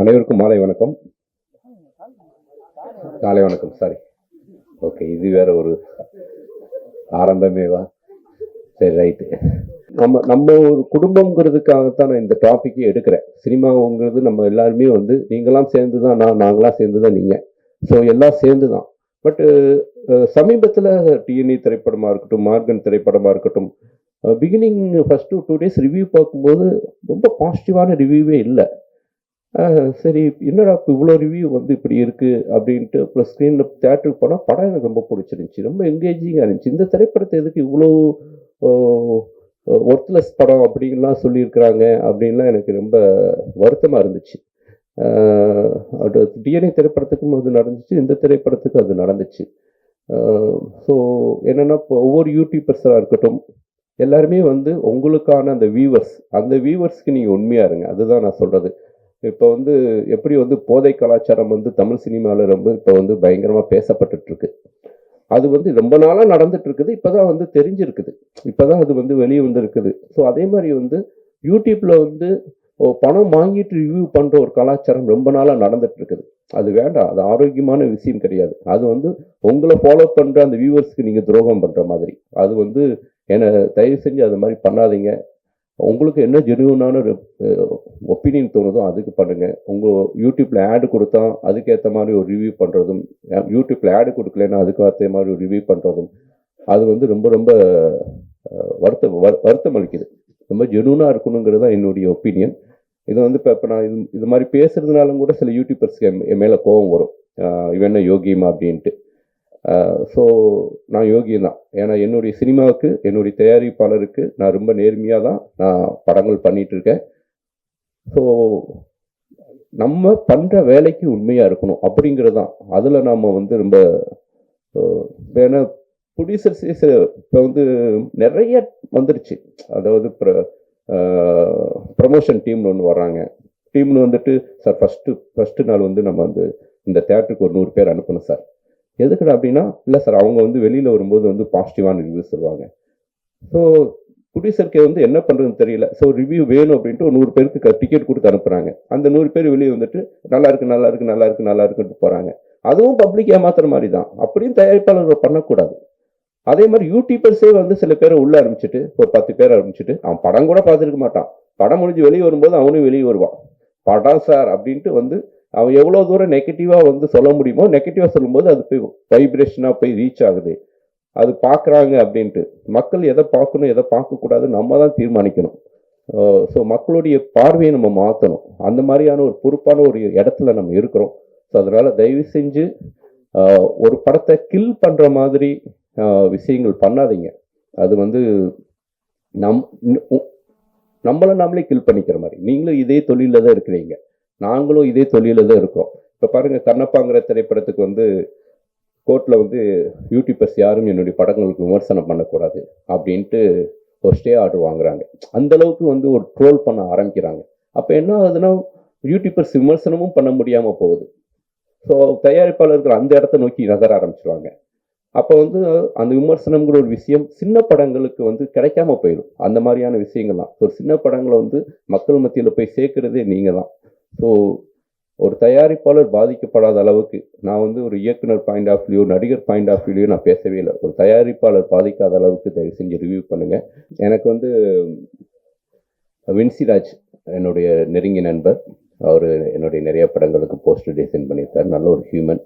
அனைவருக்கும் மாலை வணக்கம். காலை வணக்கம் சாரி ஓகே இது வேற ஒரு ஆரம்பமேவா சரி ரைட்டு நம்ம நம்ம ஒரு குடும்பங்கிறதுக்காகத்தான் நான் இந்த டாப்பிக்கே எடுக்கிறேன். சினிமாங்கிறது நம்ம எல்லாருமே வந்து நீங்களாம் சேர்ந்து தான் நான் நாங்களாம் சேர்ந்து தான் நீங்கள் ஸோ எல்லாம் சேர்ந்து தான் பட்டு சமீபத்தில் டிஎன்இ திரைப்படமாக இருக்கட்டும் மார்கன் திரைப்படமாக இருக்கட்டும் beginning first two days review பார்க்கும்போது ரொம்ப பாசிட்டிவான ரிவ்யூவே இல்லை. சரி என்னடா இப்போ இவ்வளோ ரிவ்யூ வந்து இப்படி இருக்குது அப்படின்ட்டு அப்புறம் ஸ்க்ரீனில் தேட்டருக்கு போனால் படம் எனக்கு ரொம்ப பிடிச்சிருந்துச்சி. ரொம்ப என்கேஜிங்காக இருந்துச்சு. இந்த திரைப்படத்தை எதுக்கு இவ்வளோ ஒர்த்லெஸ் படம் அப்படின்லாம் சொல்லியிருக்கிறாங்க அப்படின்லாம் எனக்கு ரொம்ப வருத்தமாக இருந்துச்சு. ஆஹ் அது டிஎன்ஏ திரைப்படத்துக்கும் அது நடந்துச்சு இந்த திரைப்படத்துக்கும் அது நடந்துச்சு. ஸோ என்னென்னா இப்போ ஒவ்வொரு யூடியூபர்ஸாக இருக்கட்டும் எல்லாருமே வந்து உங்களுக்கான அந்த வியூவர்ஸ் அந்த வியூவர்ஸ்க்கு நீங்கள் உண்மையாக இருங்க. அதுதான் நான் சொல்கிறது இப்போ வந்து எப்படி வந்து போதை கலாச்சாரம் வந்து தமிழ் சினிமாவில் ரொம்ப இப்போ வந்து பயங்கரமாக பேசப்பட்டுட்ருக்கு. அது வந்து ரொம்ப நாளாக நடந்துட்டு இருக்குது இப்போதான் வந்து தெரிஞ்சிருக்குது. இப்போதான் அது வந்து வெளியே வந்திருக்குது. ஸோ அதே மாதிரி வந்து யூடியூப்பில் வந்து ஓ, பணம் வாங்கிட்டு ரிவ்யூ பண்ணுற ஒரு கலாச்சாரம் ரொம்ப நாளாக நடந்துட்டு இருக்குது அது வேண்டாம் அது ஆரோக்கியமான விஷயம் கிடையாது. அது வந்து உங்களை ஃபாலோ பண்ணுற அந்த வியூவர்ஸ்க்கு நீங்கள் துரோகம் பண்ணுற மாதிரி. அது வந்து என்னை தயவு செஞ்சு அது மாதிரி பண்ணாதீங்க. உங்களுக்கு என்ன ஜெனுவனான ஒப்பீனியன் தோணுதோ அதுக்கு பண்ணுங்கள் உங்கள் யூடியூப்பில் ஆடு கொடுத்தா அதுக்கேற்ற மாதிரி ஒரு ரிவ்யூ பண்றதும் யூடியூப்பில் ஆடு கொடுக்கலன்னா அதுக்கு ஏற்ற மாதிரி ஒரு ரிவ்யூ பண்ணுறதும் அது வந்து ரொம்ப ரொம்ப வருத்த வருத்தம் வருத்தம் அளிக்குது. ரொம்ப ஜெனுவனாக இருக்கணுங்கிறது தான் என்னுடைய ஒப்பீனியன் இது வந்து இப்போ இப்போ நான் இது இது மாதிரி பேசுகிறதுனாலும் கூட சில யூடியூபர்ஸ்க்கு என் மேலே கோபம் வரும். இவன் என்ன யோகியமா அப்படின்ட்டு. ஸோ நான் யோகியம் தான். ஏன்னா என்னுடைய சினிமாவுக்கு என்னுடைய தயாரிப்பாளருக்கு நான் ரொம்ப நேர்மையாக தான் நான் படங்கள் பண்ணிகிட்ருக்கேன் இருக்கேன். ஸோ நம்ம பண்ணுற வேலைக்கு உண்மையாக இருக்கணும் அப்படிங்கிறது தான். அதில் நாம் வந்து ரொம்ப அஹ், ஏன்னா ப்ரொடியூசர்ஸ் இப்போ வந்து நிறைய வந்துருச்சு. அதாவது ப்ர ப்ரமோஷன் டீம்னு ஒன்று வர்றாங்க. டீம்னு வந்துட்டு சார் ஃபஸ்ட்டு ஃபஸ்ட்டு நாள் வந்து நம்ம வந்து இந்த தேட்டருக்கு ஒரு நூறு பேர் அனுப்பணும் சார் எதுக்குடா அப்படின்னா இல்லை சார் அவங்க வந்து வெளியில் வரும்போது வந்து பாசிட்டிவான ரிவ்யூ சொல்லுவாங்க. ஸோ ப்ரொடியூசருக்கு வந்து என்ன பண்ணுறதுன்னு தெரியல. ஸோ ரிவ்யூ வேணும் அப்படின்ட்டு ஒரு நூறு பேருக்கு டிக்கெட் கொடுத்து அனுப்புகிறாங்க அந்த நூறு பேர் வெளியே வந்துட்டு நல்லா இருக்கு நல்லா இருக்கு நல்லா இருக்கு நல்லா இருக்குன்ட்டு போகிறாங்க அதுவும் பப்ளிக் ஏமாத்துற மாதிரி தான். அப்படியும் தயாரிப்பாளர்கள் பண்ணக்கூடாது. அதே மாதிரி யூடியூபர்ஸே வந்து சில பேரை உள்ள ஆரம்பிச்சுட்டு ஒரு பத்து பேர் ஆரம்பிச்சுட்டு அவன் படம் கூட பார்த்துருக்க மாட்டான். படம் முடிஞ்சு வெளியே வரும்போது அவனும் வெளியே வருவான். படம் சார் அப்படின்ட்டு வந்து அவன் எவ்வளோ தூரம் நெகட்டிவாக வந்து சொல்ல முடியுமோ நெகட்டிவாக சொல்லும்போது அது போய் வைப்ரேஷனாக போய் ரீச் ஆகுது. அது பார்க்குறாங்க அப்படின்ட்டு. மக்கள் எதை பார்க்கணும் எதை பார்க்கக்கூடாது நம்ம தான் தீர்மானிக்கணும். ஸோ மக்களுடைய பார்வையை நம்ம மாற்றணும் அந்த மாதிரியான ஒரு பொறுப்பான ஒரு இடத்துல நம்ம இருக்கிறோம். ஸோ அதனால் தயவு செஞ்சு ஒரு படத்தை கில் பண்ணுற மாதிரி விஷயங்கள் பண்ணாதீங்க. அது வந்து நம் உ- நம்மளை நாமளே கில் பண்ணிக்கிற மாதிரி. நீங்களும் இதே தொழிலில் தான் இருக்கிறீங்க. நாங்களும் இதே தொழிலில் தான் இருக்கிறோம். இப்போ பாருங்கள் கண்ணப்பாங்கிற திரைப்படத்துக்கு வந்து கோர்ட்டில் வந்து யூடியூபர்ஸ் யாரும் என்னுடைய படங்களுக்கு விமர்சனம் பண்ணக்கூடாது அப்படின்ட்டு ஒரு ஸ்டே ஆர்டர் வாங்குறாங்க. அந்த அளவுக்கு வந்து ஒரு ட்ரோல் பண்ண ஆரம்பிக்கிறாங்க. அப்போ என்ன ஆகுதுன்னா யூடியூபர்ஸ் விமர்சனமும் பண்ண முடியாமல் போகுது. ஸோ தயாரிப்பாளர்கள் அந்த இடத்த நோக்கி நகர ஆரம்பிச்சிருவாங்க. அப்போ வந்து அந்த விமர்சனம்ங்கிற ஒரு விஷயம் சின்ன படங்களுக்கு வந்து கிடைக்காம போயிடும். அந்த மாதிரியான விஷயங்கள்லாம். ஒரு சின்ன படங்களை வந்து மக்கள் மத்தியில் போய் சேர்க்குறதே நீங்கள் தான் ஸோ ஒரு தயாரிப்பாளர் பாதிக்கப்படாத அளவுக்கு நான் வந்து ஒரு இயக்குனர் பாயிண்ட் ஆஃப் வியூ நடிகர் பாயிண்ட் ஆஃப் வியூலையும் நான் பேசவே இல்லை. ஒரு தயாரிப்பாளர் பாதிக்காத அளவுக்கு தயவு செஞ்சு ரிவ்யூ பண்ணுங்கள் எனக்கு வந்து வின்சிராஜ் என்னுடைய நெருங்கிய நண்பர். அவர் என்னுடைய நிறைய படங்களுக்கு போஸ்டர் டிசைன் பண்ணியிருக்கார். நல்ல ஒரு ஹியூமன்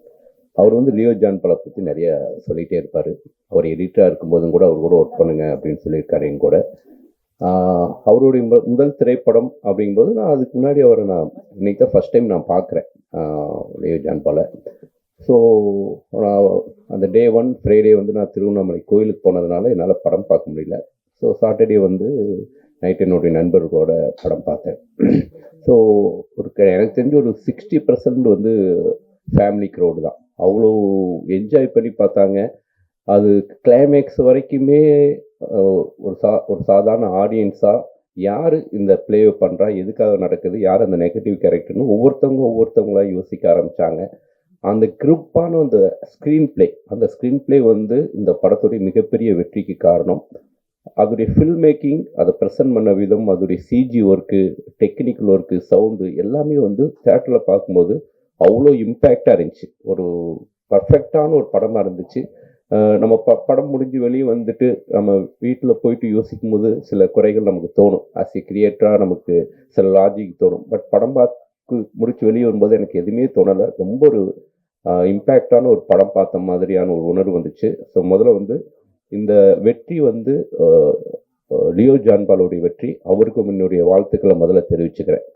அவர் வந்து லியோ ஜான் படம் பற்றி நிறைய சொல்லிகிட்டே இருப்பார். அவர் எடிட்டராக இருக்கும்போதும் கூட அவர் கூட ஒர்க் பண்ணுங்க அப்படின்னு சொல்லியிருக்காரு என் கூட. அவருடைய முதல் திரைப்படம் அப்படிங்கும்போது நான் அதுக்கு முன்னாடி அவரை நான் இன்னைக்கு தான் ஃபஸ்ட் டைம் நான் பார்க்குறேன். லியோ ஜான் பாலை. ஸோ அந்த டே ஒன் ஃப்ரைடே வந்து நான் திருவண்ணாமலை கோயிலுக்கு போனதுனால என்னால் படம் பார்க்க முடியல. ஸோ சாட்டர்டே வந்து நைட் என்னுடைய நண்பர்களோட படம் பார்த்தேன். ஸோ ஒரு க- எனக்கு தெரிஞ்ச ஒரு சிக்ஸ்டி பர்சன்ட் வந்து ஃபேமிலி க்ரௌடு தான். அவ்வளோ என்ஜாய் பண்ணி பார்த்தாங்க. அது கிளைமேக்ஸ் வரைக்குமே ஒரு சா ஒரு சாதாரண ஆடியன்ஸாக யார் இந்த ப்ளேவை பண்ணுறா எதுக்காக நடக்குது யார் அந்த நெகட்டிவ் கேரக்டர்னு ஒவ்வொருத்தவங்க ஒவ்வொருத்தவங்களா யோசிக்க ஆரம்பித்தாங்க அந்த கிருப்பான அந்த ஸ்க்ரீன் ப்ளே அந்த ஸ்க்ரீன் ப்ளே வந்து இந்த படத்துடைய மிகப்பெரிய வெற்றிக்கு காரணம். அதோடைய ஃபில்ம் மேக்கிங் அதை ப்ரெசென்ட் பண்ண விதம் அதோடைய CG work technical work sound எல்லாமே வந்து தேட்டரில் பார்க்கும்போது அவ்வளோ இம்பேக்டாக இருந்துச்சு. ஒரு பர்ஃபெக்டான ஒரு படமாக இருந்துச்சு. நம்ம ப படம் முடிஞ்சு வெளியே வந்துட்டு நம்ம வீட்டில் போயிட்டு யோசிக்கும் போது சில குறைகள் நமக்கு தோணும். ஆஸ் ஏ கிரியேட்டராக நமக்கு சில லாஜிக் தோணும். பட் படம் பார்த்து முடிச்சு வெளியே வரும்போது எனக்கு எதுவுமே தோணலை. ரொம்ப ஒரு இம்பேக்டான ஒரு படம் பார்த்த மாதிரியான ஒரு உணர்வு வந்துச்சு. ஸோ முதல்ல வந்து இந்த வெற்றி வந்து லியோ ஜான்பாலுடைய வெற்றி. அவருக்கும் என்னுடைய வாழ்த்துக்களை முதல்ல தெரிவிச்சுக்கிறேன்.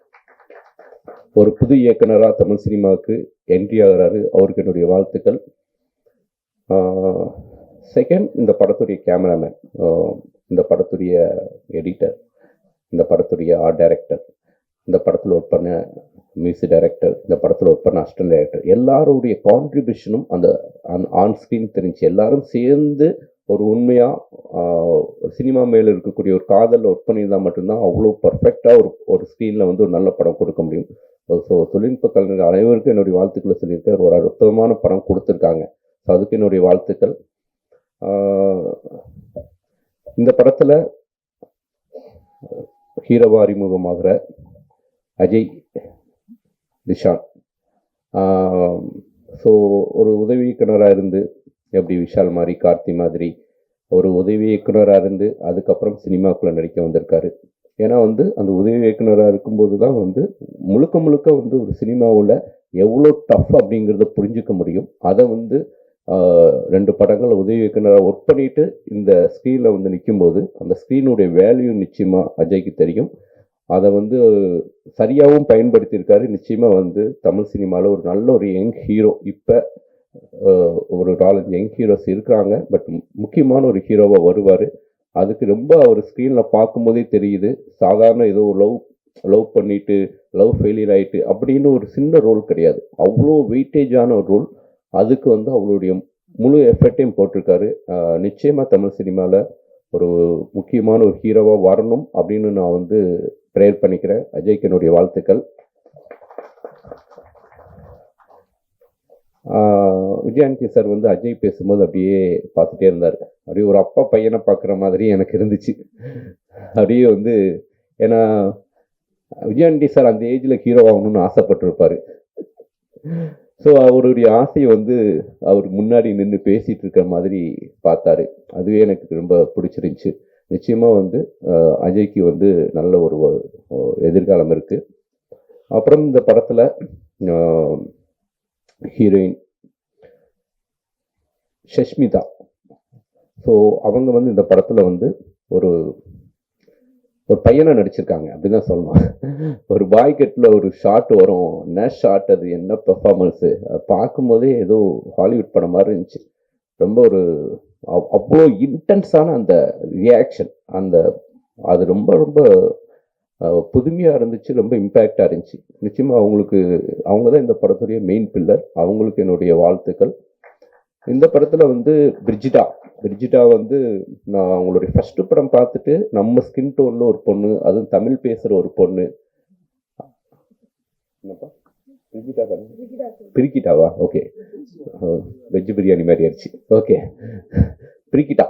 ஒரு புது இயக்குனராக தமிழ் சினிமாவுக்கு என்ட்ரி ஆகிறாரு. அவருக்கு என்னுடைய வாழ்த்துக்கள். செகண்ட் இந்த படத்துடைய கேமராமேன் இந்த படத்துடைய எடிட்டர் இந்த படத்துடைய ஆர்ட் டைரக்டர் இந்த படத்தில் ஒர்க் பண்ண மியூசிக் டைரக்டர் இந்த படத்தில் ஒர்க் பண்ண அசிஸ்டன்ட் டைரக்டர் எல்லாருடைய கான்ட்ரிபியூஷனும் அந்த ஆன் ஸ்க்ரீன் தெரிஞ்சு எல்லாரும் சேர்ந்து ஒரு உண்மையாக சினிமா மேலே இருக்கக்கூடிய ஒரு காதலில் ஒர்க் பண்ணியிருந்தால் மட்டும்தான் அவ்வளோ பர்ஃபெக்டாக ஒரு ஒரு ஸ்க்ரீனில் வந்து ஒரு நல்ல படம் கொடுக்க முடியும். ஸோ தொழில்நுட்ப கலைஞர்கள் அனைவருக்கும் என்னுடைய வாழ்த்துக்களை சொல்லியிருக்கேன் ஒரு அற்புதமான படம் கொடுத்துருக்காங்க. ஸோ அதுக்கு என்னுடைய வாழ்த்துக்கள் இந்த படத்தில் ஹீரோவா அறிமுகமாகிற அஜய் திஷான் ஸோ ஒரு உதவி இயக்குனராக இருந்து எப்படி விஷால் மாதிரி கார்த்தி மாதிரி ஒரு உதவி இயக்குனராக இருந்து அதுக்கப்புறம் சினிமாக்குள்ளே நடிக்க வந்திருக்காரு. ஏன்னா வந்து அந்த உதவி இயக்குனராக இருக்கும்போது தான் வந்து முழுக்க முழுக்க வந்து ஒரு சினிமாவில் எவ்வளோ டஃப் அப்படிங்கிறத புரிஞ்சுக்க முடியும். அதை வந்து ரெண்டு படங்கள் உதவி இயக்குனராக ஒர்க் பண்ணிட்டு இந்த ஸ்க்ரீனில் வந்து நிற்கும்போது அந்த ஸ்க்ரீனுடைய வேல்யூ நிச்சயமாக அஜய்க்கு தெரியும். அதை வந்து சரியாகவும் பயன்படுத்தியிருக்காரு. நிச்சயமாக வந்து தமிழ் சினிமாவில் ஒரு நல்ல ஒரு யங் ஹீரோ இப்போ ஒரு நாலஞ்சு யங் ஹீரோஸ் இருக்கிறாங்க பட் முக்கியமான ஒரு ஹீரோவாக வருவார். அதுக்கு ரொம்ப அவர் ஸ்க்ரீனில் பார்க்கும்போதே தெரியுது. சாதாரண ஏதோ லவ் லவ் பண்ணிட்டு லவ் ஃபெயிலியர் ஆகிட்டு அப்படின்னு ஒரு சின்ன ரோல் கிடையாது. அவ்வளோ வெயிட்டேஜான ஒரு ரோல் அதுக்கு வந்து அவருடைய முழு எஃபர்ட்டையும் போட்டிருக்காரு. நிச்சயமாக தமிழ் சினிமாவில் ஒரு முக்கியமான ஒரு ஹீரோவாக வரணும் அப்படின்னு நான் வந்து ப்ரேயர் பண்ணிக்கிறேன். அஜய்க்கு என்னுடைய வாழ்த்துக்கள் விஜயானந்தி சார் வந்து அஜய் பேசும்போது அப்படியே பார்த்துட்டே இருந்தார். அப்படியே ஒரு அப்பா பையனை பார்க்குற மாதிரி எனக்கு இருந்துச்சு. அப்படியே வந்து ஏன்னா விஜயானந்தி சார் அந்த ஏஜில் ஹீரோ ஆகணும்னு ஆசைப்பட்டிருப்பார். ஸோ அவருடைய ஆசையை வந்து அவர் முன்னாடி நின்று பேசிகிட்டு இருக்கிற மாதிரி பார்த்தாரு. அதுவே எனக்கு ரொம்ப பிடிச்சிருந்துச்சு. நிச்சயமாக வந்து அஜய்க்கு வந்து நல்ல ஒரு எதிர்காலம் இருக்குது அப்புறம் இந்த படத்தில் ஹீரோயின் ஷஷ்மிதா. ஸோ அவங்க வந்து இந்த படத்தில் வந்து ஒரு ஒரு பையனை நடிச்சிருக்காங்க அப்படிதான் சொல்லணும். ஒரு பாய் கட்டில் ஒரு ஷாட் வரும். என்ன ஷாட் அது? என்ன பெர்ஃபார்மன்ஸு பார்க்கும்போதே ஏதோ ஹாலிவுட் படம் மாதிரி இருந்துச்சு. ரொம்ப ஒரு அவ்வளோ இன்டென்ஸான அந்த ரியாக்ஷன் அந்த அது ரொம்ப ரொம்ப புதுமையாக இருந்துச்சு. ரொம்ப இம்பேக்டாக இருந்துச்சு. நிச்சயமாக அவங்களுக்கு அவங்க தான் இந்த படத்துடைய மெயின் பில்லர் அவங்களுக்கு என்னுடைய வாழ்த்துக்கள். இந்த படத்தில் வந்து பிரிஜிடா பிரிஜிடா வந்து நான் அவங்களுடைய ஃபர்ஸ்ட் படம் பார்த்துட்டு நம்ம ஸ்கின் டோனில் ஒரு பொண்ணு அதுவும் தமிழ் பேசுகிற ஒரு பொண்ணு. என்னப்பா? பிரிஜிடா பிரிக்கிட்டாவா? ஓகே. வெஜ் பிரியாணி மாதிரி ஆயிடுச்சு. ஓகே. பிரிக்கிட்டா.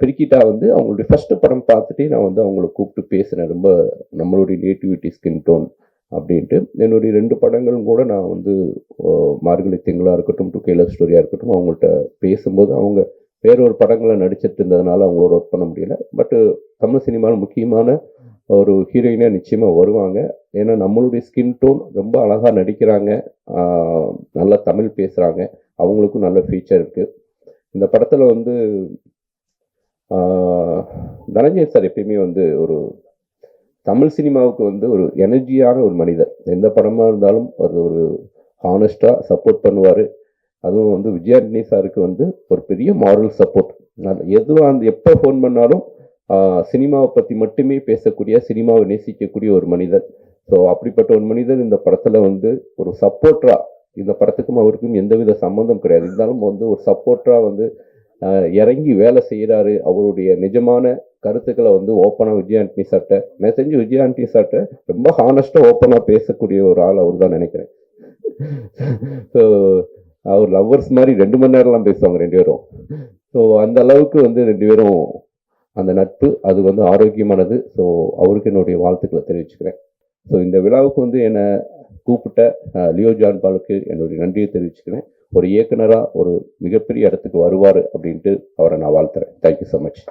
பிரிக்கிட்டா வந்து அவங்களுடைய ஃபர்ஸ்ட் படம் பார்த்துட்டு நான் வந்து அவங்கள கூப்பிட்டு பேசினேன் ரொம்ப நம்மளுடைய நேட்டிவிட்டி ஸ்கின் டோன் அப்படின்ட்டு என்னுடைய ரெண்டு படங்களும் கூட நான் வந்து மார்கழி திங்களாக இருக்கட்டும் டு கேலர் ஸ்டோரியாக இருக்கட்டும் அவங்கள்ட்ட பேசும்போது அவங்க வேற ஒரு படங்களை நடிச்சிட்டு இருந்ததுனால அவங்களோட ஒர்க் பண்ண முடியல. பட் தமிழ் சினிமாவில் முக்கியமான ஒரு ஹீரோயினாக நிச்சயமாக வருவாங்க. ஏன்னா நம்மளுடைய ஸ்கின் டோன் ரொம்ப அழகாக நடிக்கிறாங்க. நல்லா தமிழ் பேசுகிறாங்க அவங்களுக்கும் நல்ல ஃபீச்சர் இருக்குது இந்த படத்தில் வந்து தனஞ்சய் சார் எப்பயுமே வந்து ஒரு தமிழ் சினிமாவுக்கு வந்து ஒரு எனர்ஜியான ஒரு மனிதர். எந்த படமாக இருந்தாலும் அது ஒரு ஹானஸ்டாக சப்போர்ட் பண்ணுவார். அதுவும் வந்து விஜயாண்டனி சாருக்கு வந்து ஒரு பெரிய மாரல் சப்போர்ட் எதுவாக அந்த எப்போ ஃபோன் பண்ணாலும் சினிமாவை பற்றி மட்டுமே பேசக்கூடிய சினிமாவை நேசிக்கக்கூடிய ஒரு மனிதர். ஸோ அப்படிப்பட்ட ஒரு மனிதர் இந்த படத்தில் வந்து ஒரு சப்போர்ட்டரா இந்த படத்துக்கும் அவருக்கும் எந்தவித சம்மந்தம் கிடையாது. இருந்தாலும் வந்து ஒரு சப்போர்ட்டரா வந்து இறங்கி வேலை செய்கிறாரு அவருடைய நிஜமான கருத்துக்களை வந்து ஓப்பனாக விஜயாண்டனி சார்ட்ட நான் செஞ்சு ஆண்டி சார்ட்ட ரொம்ப ஹானஸ்ட்டாக ஓப்பனாக பேசக்கூடிய ஒரு ஆள் அவர் தான் நினைக்கிறேன். ஸோ அவர் லவ்வர்ஸ் மாதிரி ரெண்டு மணி நேரம்லாம் பேசுவாங்க ரெண்டு பேரும். ஸோ அந்த அளவுக்கு வந்து ரெண்டு பேரும் அந்த நட்பு அது வந்து ஆரோக்கியமானது. ஸோ அவருக்கு என்னுடைய வாழ்த்துக்களை தெரிவிச்சுக்கிறேன். ஸோ இந்த விழாவுக்கு வந்து என்னை கூப்பிட்ட லியோ ஜான் பாலுக்கு என்னுடைய நன்றியை தெரிவிச்சுக்கிறேன். ஒரு இயக்குனராக ஒரு மிகப்பெரிய இடத்துக்கு வருவார் அப்படின்ட்டு அவரை நான் வாழ்த்துறேன். Thank you so much